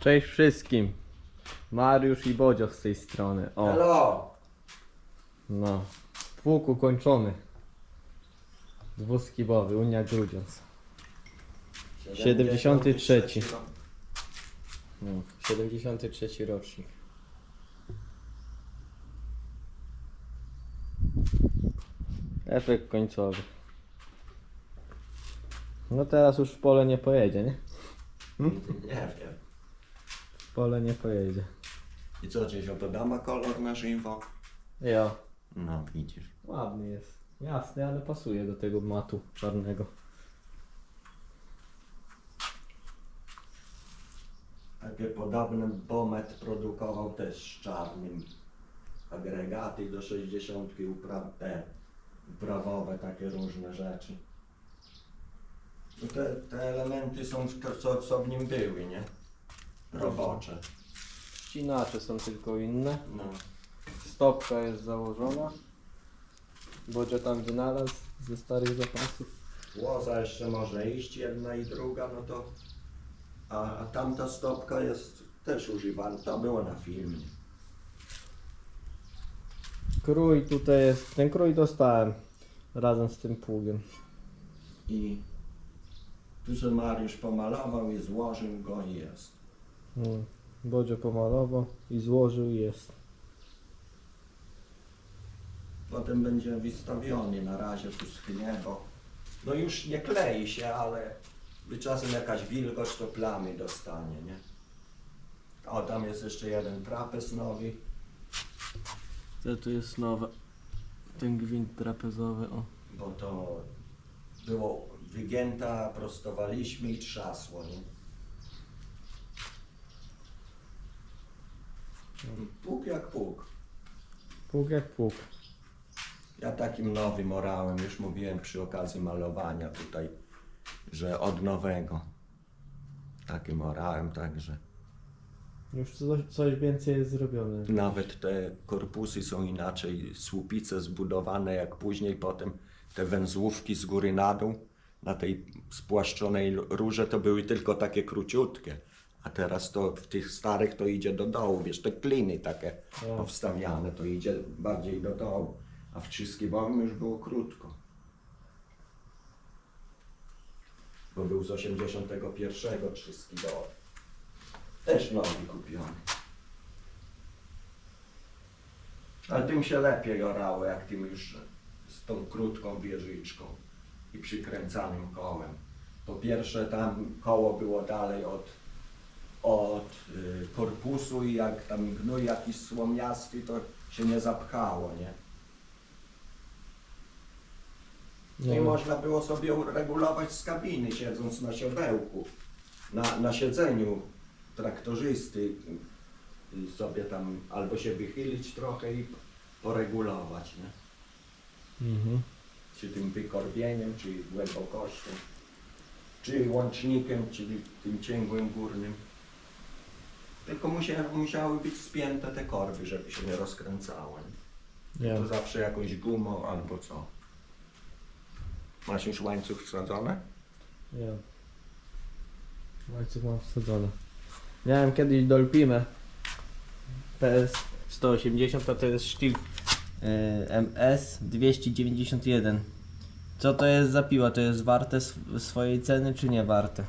Cześć wszystkim. Mariusz i Bodzio z tej strony. O, Hello! no. Pług ukończony. Dwuskibowy, Unia Grudziądz. 73. No, 73 rocznik. Efekt końcowy. No teraz już w pole nie pojedzie, nie? Nie wiem. Pole nie pojedzie. I co, gdzieś to dama kolor na żywo? Jo. No, widzisz. Ładny jest. Jasny, ale pasuje do tego matu czarnego. Takie podobne Bomet produkował też z czarnym. Agregaty do 60 upraw, te uprawowe, takie różne rzeczy. No te, te elementy są, w- co, co w nim były, nie? Robocze. Ścinacze są tylko inne. No. Stopka jest założona. Bodzio tam wynalazł ze starych zapasów. Łoza jeszcze może iść, jedna i druga, no to... A, a tamta stopka jest też używana, to było na filmie. Krój tutaj jest. Ten krój dostałem razem z tym pługiem. I tu sobie Mariusz pomalował i złożył go i jest. Mm. Bodzio pomalował i złożył i jest. Potem będzie wystawiony, na razie tu schnie, bo no już nie klei się, ale by czasem jakaś wilgoć to plamy dostanie, nie? O, tam jest jeszcze jeden trapez nowy. Co tu jest nowe? Ten gwint trapezowy, o. bo to było wygięta, prostowaliśmy i trzasło, nie? Pług jak pług. Pług jak pług. Ja takim nowym orałem, już mówiłem przy okazji malowania tutaj, że od nowego. Takim orałem, także Już coś, coś więcej jest zrobione. nawet te korpusy są inaczej, słupice zbudowane, jak później potem te węzłówki z góry na dół, na tej spłaszczonej rurze to były tylko takie króciutkie, a teraz to w tych starych to idzie do dołu, wiesz, te kliny takie O. powstawiane, to idzie bardziej do dołu, a w trzyskibowym już było krótko. Bo był z 81 trzyskibowy. Też nowy kupiony. Ale tym się lepiej orało, jak tym już z tą krótką wieżyczką i przykręcanym kołem. Po pierwsze tam koło było dalej od, od y, korpusu i jak tam gnój jakiś słomiasty, to się nie zapchało, nie? No i można było sobie regulować z kabiny, siedząc na siodełku, na, na siedzeniu traktorzysty i sobie tam albo się wychylić trochę i poregulować, nie? Mhm. Czy tym wykorbieniem, czy głębokością, czy łącznikiem, czyli tym cięgłym górnym. Tylko musia, musiały być spięte te korby, żeby się nie rozkręcały. Ja. To zawsze jakąś gumą albo co. Masz już łańcuch wsadzony? Ja. Łańcuch mam wsadzony. Miałem kiedyś Dolpimę PS 180, a to jest sztil e, MS 291. Co to jest za piła? To jest warte sw- swojej ceny czy nie warte?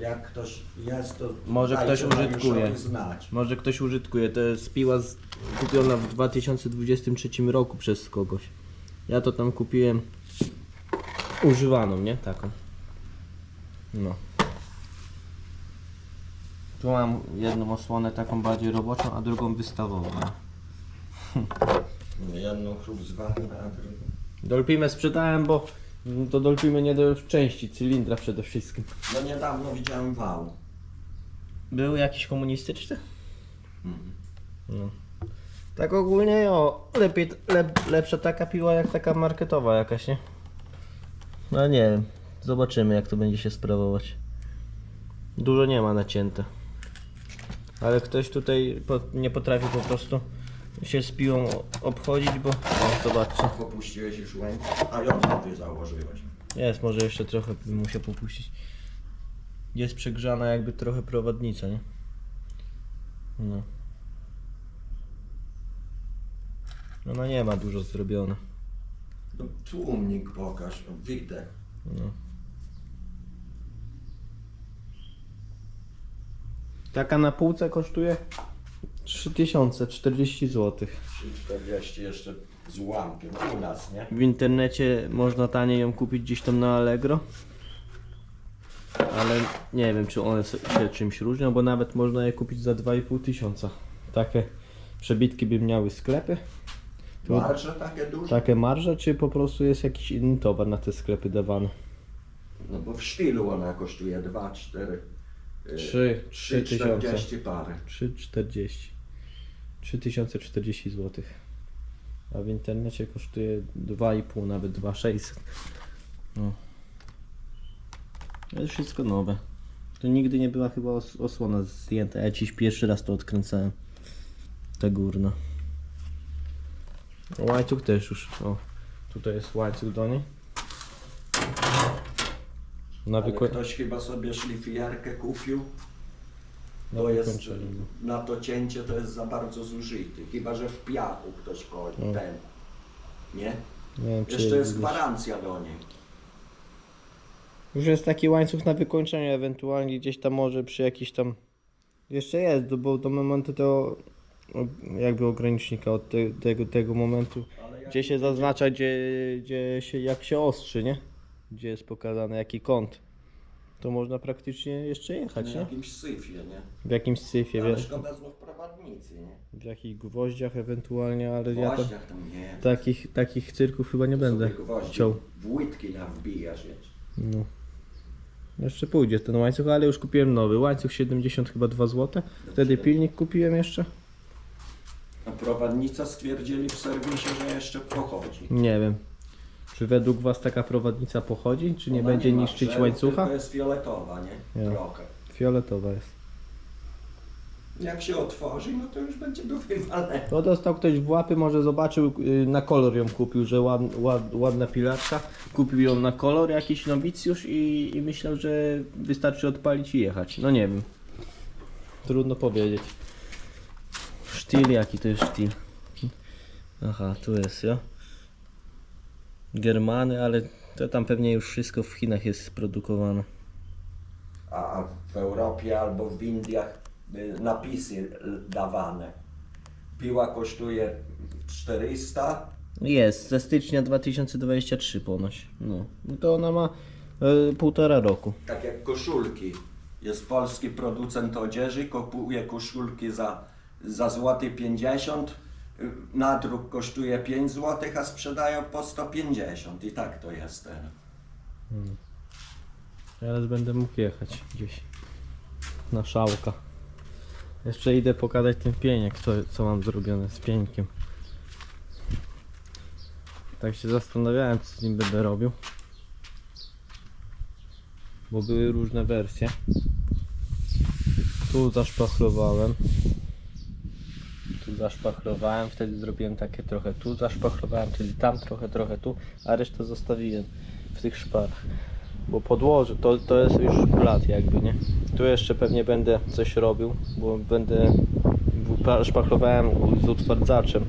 Jak ktoś jest, to Może dajcie ktoś użytkuje. Znać. Może ktoś użytkuje. To jest piła z, kupiona w 2023 roku przez kogoś. Ja to tam kupiłem używaną, nie? Taką. No. Tu mam jedną osłonę taką bardziej roboczą, a drugą wystawową. Jedną chlub zwane, a drugą. Dolpimę sprzedałem, bo mm, to Dolpimy nie do części, cylindra przede wszystkim. No niedawno widziałem wał. Był jakiś komunistyczny? Mhm. No. Tak ogólnie o, lepiej, lep, lepsza taka piła jak taka marketowa jakaś, nie? No nie wiem, zobaczymy jak to będzie się sprawować. Dużo nie ma nacięte. Ale ktoś tutaj po, nie potrafi po prostu się z piłą obchodzić, bo... O, zobaczcie. Popuściłeś już łańcuch, a ją ty założyłeś. Jest, może jeszcze trochę bym musiał popuścić. Jest przegrzana jakby trochę prowadnica, nie? No. Ona nie ma dużo zrobione. No, tłumnik pokaż, no, widzę. No. Taka na półce kosztuje 3040 zł. 340 jeszcze z ułamkiem u nas, nie? W internecie można taniej ją kupić gdzieś tam na Allegro. Ale nie wiem, czy one się czymś różnią, bo nawet można je kupić za 2,5 tysiąca. Takie przebitki by miały sklepy. Tu- Marże takie duże? Takie marże, czy po prostu jest jakiś inny towar na te sklepy dawany? No bo w sztylu ona kosztuje 2, 4, 3, 3 tysiące. 40 parę. 3,40. 3040 zł. A w internecie kosztuje 2,5, nawet 2,600. No. To jest wszystko nowe. To nigdy nie była chyba os osłona zdjęta. Ja dziś pierwszy raz to odkręcałem. Ta górna. Łańcuch też już. O, tutaj jest łańcuch do niej. Na Ale ktoś chyba sobie szlifierkę kupił. Na To jest, na to cięcie to jest za bardzo zużyty. Chyba, że w piachu ktoś chodzi, No. ten. Nie? Nie wiem, Jeszcze jest gdzieś- gwarancja do niej. Już jest taki łańcuch na wykończenie, ewentualnie gdzieś tam może przy jakiś tam. Jeszcze jest, do- bo do momentu to o- jakby ogranicznika od te, tego, tego momentu, gdzie się zaznacza, gdzie, gdzie się, jak się ostrzy, nie? Gdzie jest pokazane jaki kąt. To można praktycznie jeszcze jechać, na nie? jakimś syfie, nie? W jakimś syfie, Ale wiesz, szkoda znów prowadnicy, nie? w jakichś gwoździach ewentualnie, ale ja tam Gwoździach tam nie. takich, takich cyrków chyba nie będę Sobie gwoździ ciął. W łydki na wbijasz, wiesz. No. Jeszcze pójdzie ten łańcuch, ale już kupiłem nowy. Łańcuch 70 chyba 2 zł. Wtedy pilnik kupiłem jeszcze. A prowadnica stwierdzili w serwisie, że jeszcze pochodzi. Nie wiem. Czy według was taka prowadnica pochodzi, czy nie Ona będzie ma niszczyć drzew, łańcucha? Tylko jest fioletowa, nie? Ja. Trochę. Fioletowa jest. Jak się otworzy, no to już będzie do wywalenia. To dostał ktoś w łapy, może zobaczył, yy, na kolor ją kupił, że ład, ład, ładna pilaczka. Kupił ją na kolor jakiś nowicjusz i, i myślał, że wystarczy odpalić i jechać. No nie wiem. Trudno powiedzieć. Sztyl, jaki to jest sztyl? Aha, tu jest, ja. Germany, ale to tam pewnie już wszystko w Chinach jest produkowane. A w Europie albo w Indiach y, napisy dawane. Piła kosztuje 400, Jest, ze stycznia 2023 ponoć. No, no to ona ma e, półtora roku. tak jak koszulki. Jest polski producent odzieży, kupuje koszulki za, za złoty 50, y, nadruk kosztuje 5 zł, a sprzedają po 150 i tak to jest teraz. Teraz będę mógł jechać gdzieś na szałka. Jeszcze idę pokazać ten pieniek, co, co mam zrobione z pieńkiem. Tak się zastanawiałem, co z nim będę robił. Bo były różne wersje. Tu zaszpachlowałem. Tu zaszpachlowałem, wtedy zrobiłem takie trochę tu zaszpachlowałem, czyli tam trochę, trochę tu, a resztę zostawiłem w tych szparach. Bo podłoże, to, to jest już blat jakby, nie? Tu jeszcze pewnie będę coś robił, bo będę szpachlowałem z utwardzaczem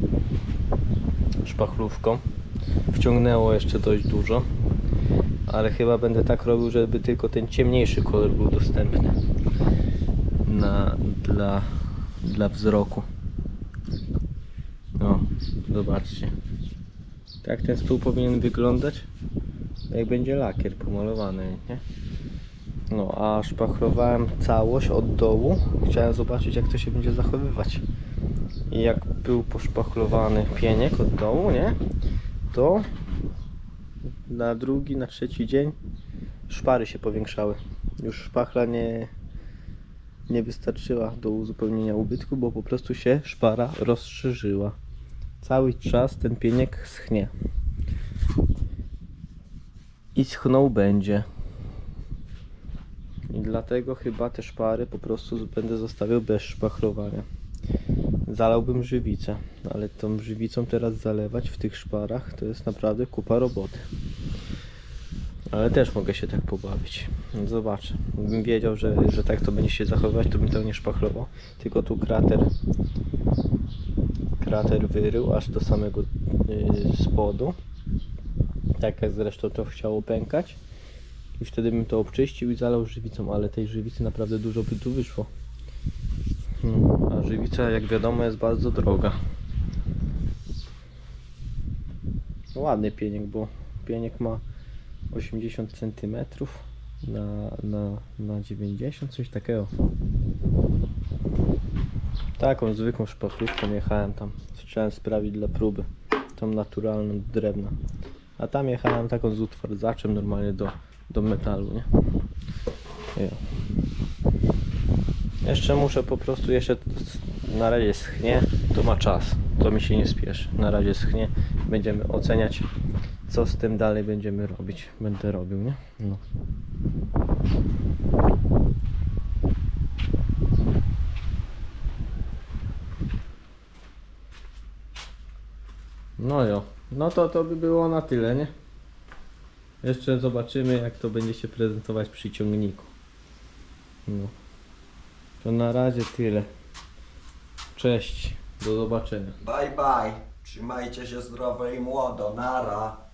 szpachlówką. Wciągnęło jeszcze dość dużo, ale chyba będę tak robił, żeby tylko ten ciemniejszy kolor był dostępny na, dla, dla wzroku. O, zobaczcie. Tak ten stół powinien wyglądać jak będzie lakier pomalowany, nie? No, a szpachlowałem całość od dołu. Chciałem zobaczyć, jak to się będzie zachowywać. I jak był poszpachlowany pieniek od dołu, nie? To na drugi, na trzeci dzień szpary się powiększały. Już szpachla nie, nie wystarczyła do uzupełnienia ubytku, bo po prostu się szpara rozszerzyła. Cały czas ten pieniek schnie i schnął będzie. I dlatego chyba te szpary po prostu będę zostawiał bez szpachlowania. Zalałbym żywicę, ale tą żywicą teraz zalewać w tych szparach to jest naprawdę kupa roboty. Ale też mogę się tak pobawić. No Zobaczę. Gdybym wiedział, że, że tak to będzie się zachowywać, to bym to nie szpachlował. Tylko tu krater krater wyrył aż do samego y, spodu. Tak jak zresztą to chciało pękać. I wtedy bym to obczyścił i zalał żywicą, ale tej żywicy naprawdę dużo by tu wyszło. No, a żywica, jak wiadomo, jest bardzo droga. No, ładny pieniek, bo pieniek ma 80 cm na, na, na 90, coś takiego. Taką zwykłą szpachlówką jechałem tam. Chciałem sprawić dla próby. Tą naturalną drewna. A tam jechałem taką z utwardzaczem normalnie do, do metalu, nie? Jo. Jeszcze muszę po prostu jeszcze na razie schnie, to ma czas. To mi się nie spieszy. Na razie schnie. Będziemy oceniać co z tym dalej będziemy robić. Będę robił, nie? No. No jo, no to to by było na tyle, nie? Jeszcze zobaczymy jak to będzie się prezentować przy ciągniku. No. To na razie tyle. Cześć, do zobaczenia. Bye bye. Trzymajcie się zdrowo i młodo. Nara.